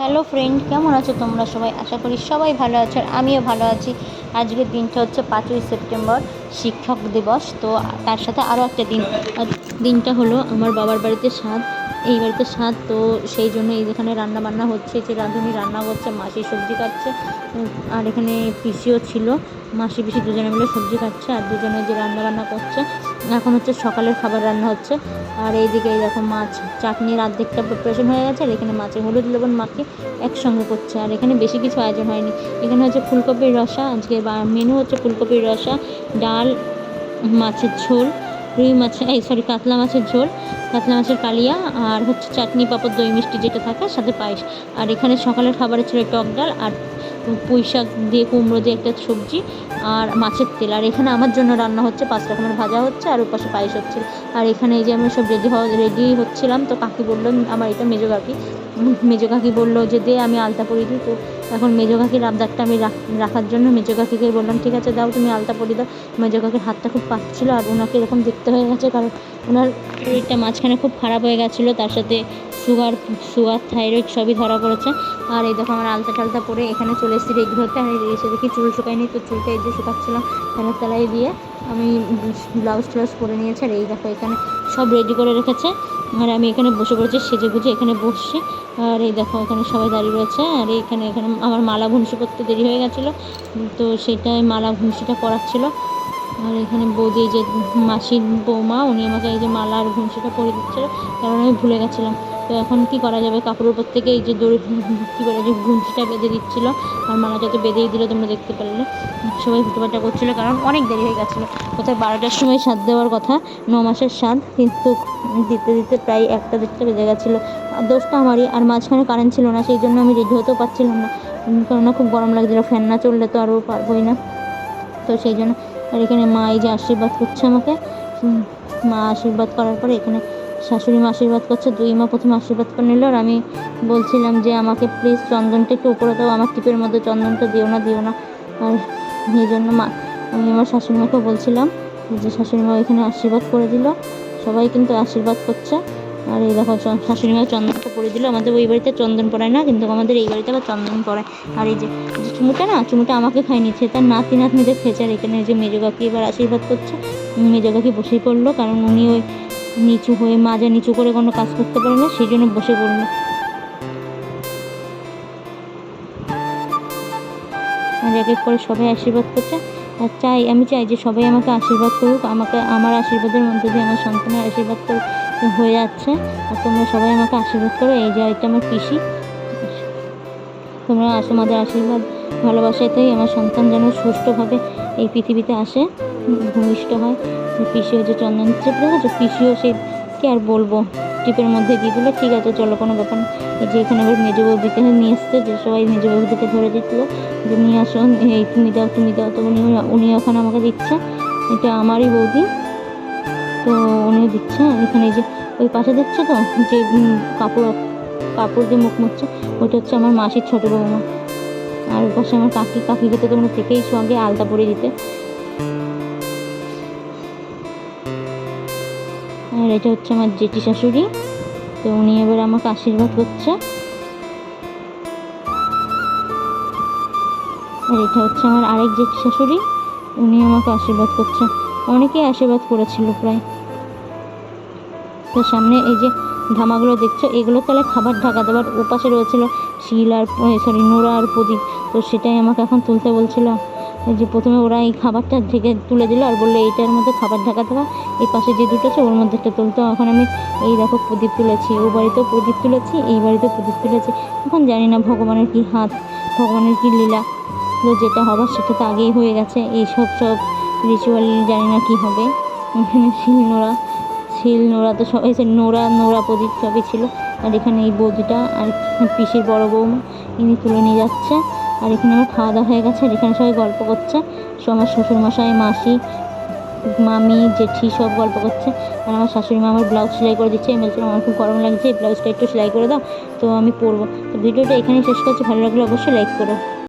Hello friend কেমন আছো তোমরা সবাই? আশা করি সবাই ভালো আছো আর আমিও ভালো আছি। আজকের দিনটা হচ্ছে পাঁচই সেপ্টেম্বর, শিক্ষক দিবস। তো তার সাথে আরও একটা দিন। দিনটা হলো আমার বাবার বাড়িতে স্বাদ। এই বাড়িতে স্বাদ, তো সেই জন্য এই যেখানে রান্না বান্না হচ্ছে, যে রাঁধুনি রান্না করছে, মাসি সবজি কাটছে আর এখানে পিসিও ছিল। মাসি পিসি দুজনে মিলে সবজি কাটছে, আর দুজনে যে রান্না বান্না করছে এখন হচ্ছে সকালের খাবার রান্না হচ্ছে। আর এইদিকে এই দেখো মাছ, চাটনির অর্ধেকটা প্রিপারেশন হয়ে গেছে আর এখানে মাছে হলুদ, লবণ, মাখিয়ে একসঙ্গে করছে। আর এখানে বেশি কিছু আয়োজন হয়নি। এখানে হচ্ছে ফুলকপির রসা, আজকে মেনু হচ্ছে ফুলকপির রসা, ডাল, মাছের ঝোল, রুই মাছের, এই সরি কাতলা মাছের ঝোল, কাতলা মাছের কালিয়া আর হচ্ছে চাটনি পাঁপড়, দই মিষ্টি যেটা থাকে, সাথে পায়েস। আর এখানে সকালের খাবারে ছিল টক ডাল আর পুঁই শাক দিয়ে, কুমড়ো দিয়ে একটা সবজি আর মাছের তেল। আর এখানে আমার জন্য রান্না হচ্ছে পাঁচ রকমের ভাজা হচ্ছে আর ওর পাশে পায়েস হচ্ছে। আর এখানে এই যে আমি সব রেডি হওয়া রেডি হচ্ছিলাম, তো কাকি বলল, আমার এটা মেজো কাকি। মেজো কাকি বলল যে, দে, আমি আলতা পরিয়ে দিই তো। এখন মেজো কাকির আবদারটা আমি রাখার জন্য মেজো কাকিকে বললাম, ঠিক আছে, দাও, তুমি আলতা পরিয়ে দাও। মেজো কাকির হাতটা খুব পাচ্ছিলো আর ওনাকে এরকম দেখতে হয়ে গেছে, কারণ ওনার শরীরটা মাঝখানে খুব খারাপ হয়ে গেছিল, তার সাথে সুগার সুগার, থাইরয়েড সবই ধরা পড়েছে। আর এই দেখো আমার আলতা টালতা পরে এখানে চলে এসেছি রেডি হতে আর এসে দেখি চুল শুকায়নি, তো চুলটা এই যে শুকাচ্ছিলাম ফ্যানের তলায় দিয়ে আমি ব্লাউজ ট্লাউজ পরে নিয়েছি। আর এই দেখো এখানে সব রেডি করে রেখেছে। আর আমি এখানে বসে পড়েছি, সেজে গুজে এখানে বসছি। আর এই দেখো এখানে সবাই দাঁড়িয়ে রয়েছে। আর এখানে এখানে আমার মালা ঘুমসি করতে দেরি হয়ে গেছিল, তো সেটাই মালা ঘুমসিটা পড়াচ্ছিল আর এখানে বৌদি যে মাসির বৌমা, উনি আমাকে এই যে মালা আর ঘুমসিটা পরে দিচ্ছিল, কারণ আমি ভুলে গেছিলাম। তো এখন কি করা যাবে? কাপড়ের উপর থেকে এই যে দড়ি কী করে যে ঘুমসিটা বেঁধে দিচ্ছিল আর মালাটা তো বেঁধেই দিল তোমরা দেখতে পারলে সবাই হুটোপাটা করছিল, কারণ অনেক দেরি হয়ে গেছিল। কোথায় বারোটার সময় স্বাদ দেওয়ার কথা? ন মাসের স্বাদ কিন্তু দিতে দিতে প্রায় একটা দেড়টা বেজে গেছিল। আর দোষটা আমারই, আর মাঝখানে কারেন্ট ছিল না, সেই জন্য আমি রেডি হতেও পারছিলাম না। কেননা খুব গরম লাগছিল ফ্যান না চললে তো আরও পারবোই না। তো সেই জন্য আর এখানে মা এই যে আশীর্বাদ করছে আমাকে। মা আশীর্বাদ করার পরে এখানে শাশুড়ি মা আশীর্বাদ করছে, দুই মা প্রথমে আশীর্বাদ করে নিল আর আমি বলছিলাম যে আমাকে প্লিজ চন্দনটা একটু উপরে দাও, আমার টিপের মধ্যে চন্দনটা দিও না দিও না। আর এই জন্য মা, আমি আমার শাশুড়ি মাকে বলছিলাম যে শাশুড়ি মা এখানে আশীর্বাদ করে দিল, সবাই কিন্তু আশীর্বাদ করছে। আর এই দেখো শাশুড়ি মা চন্দনটা পরে দিল, আমাদের ওই বাড়িতে চন্দন পড়ায় না, কিন্তু আমাদের এই বাড়িতে আবার চন্দন পড়ায়। আর এই যে চুমুটা না, চুমুটা আমাকে খাই নিচ্ছে তার নাতি নাতনিদের খেয়েছে, আর এখানে যে মেজো এবার আশীর্বাদ করছে। মেজো বসেই পড়ল, কারণ উনি ওই নিচু হয়ে মাজা নিচু করে কোনো কাজ করতে পারে না, সেই জন্য বসে পড়ল আর এক এক করে সবাই আশীর্বাদ করছে। আর চাই, আমি চাই যে সবাই আমাকে আশীর্বাদ করুক, আমাকে, আমার আশীর্বাদের মধ্যে দিয়ে আমার সন্তানের আশীর্বাদ হয়ে যাচ্ছে। আর তোমরা সবাই আমাকে আশীর্বাদ করো, এই যে এটা আমার পিসি। তোমরা আসো আমাদের আশীর্বাদ ভালোবাসাতেই আমার সন্তান যেন সুষ্ঠুভাবে এই পৃথিবীতে আসে। ভূমিষ্ঠ হয়। পিসিও যে চন্দন চিপ দেখেছ পিসিও সে কি আর বলব? টিপের মধ্যে দিয়ে দিলে, ঠিক আছে, চলো কোনো ব্যাপার এই যে এখানে আবার মেজো বৌদিকে নিয়ে এসছে, যে সবাই মেজো বৌদিকে ধরে দিচ্ছিল, যে নিয়ে আসো এই তুমি দাও তুমি দাও, তো উনি উনি ওখানে আমাকে দিচ্ছে। এটা আমারই বৌদি, তো উনিও দিচ্ছে। এখানে যে ওই পাশে দেখছ তো, যে কাপড় কাপড় দিয়ে মুখ মুছছে, ওইটা হচ্ছে আমার মাসির ছোটো বৌমা। আর ওই পাশে আমার কাকি, কাকিকে তো তোমরা থেকেই সঙ্গে আলতা পরে দিতে। আর এটা হচ্ছে আমার জেঠি শাশুড়ি। তো উনি এবার আমাকে আশীর্বাদ করছে। আর এটা হচ্ছে আমার আরেক জেঠি শাশুড়ি। উনি আমাকে আশীর্বাদ করছে। অনেকেই আশীর্বাদ করেছিল প্রায়। তো সামনে এই যে ধামাগুলো দেখছ, এগুলো তাহলে খাবার ঢাকা দেওয়ার ওপাশে রয়েছিল। শিল আর সরি নোড়া আর প্রদীপ। তো সেটাই আমাকে এখন তুলতে বলছিল। যে প্রথমে ওরা এই খাবারটা ঢেকে তুলে দিল আর বলল, এইটার মধ্যে খাবার ঢাকা দেওয়া এই পাশে যে দুটো আছে, ওর মধ্যে একটা তুলতো। এখন আমি এই দেখো প্রদীপ তুলেছি, ও বাড়িতেও প্রদীপ তুলেছি, এই বাড়িতেও প্রদীপ তুলেছি। এখন জানি না ভগবানের কি হাত, ভগবানের কি লীলা। তো যেটা হবার সেটা তো আগেই হয়ে গেছে। এই সব সব রিচুয়াল জানি না কী হবে। এখানে শিল নোড়া শিল নোড়া তো সব এসে নোড়া নোড়া প্রদীপ সবই ছিল। আর এখানে এই বৌদিটা, আর পিসির বড় বৌমা, ইনি তুলে নিয়ে যাচ্ছে। আর এখানে আমার খাওয়া দাওয়া হয়ে গেছে, আর এখানে সবাই গল্প করছে। সব আমার শ্বশুরমশাই, মাসি মামি, জেঠি সব গল্প করছে। আর আমার শাশুড়ি মা আমার ব্লাউজ সেলাই করে দিচ্ছে। আমি বলছিলাম আমার খুব গরম লাগছে, এই ব্লাউজটা একটু সেলাই করে দাও, তো আমি পরবো। তো ভিডিওটা এখানেই শেষ করছি। ভালো লাগলে অবশ্যই লাইক করো।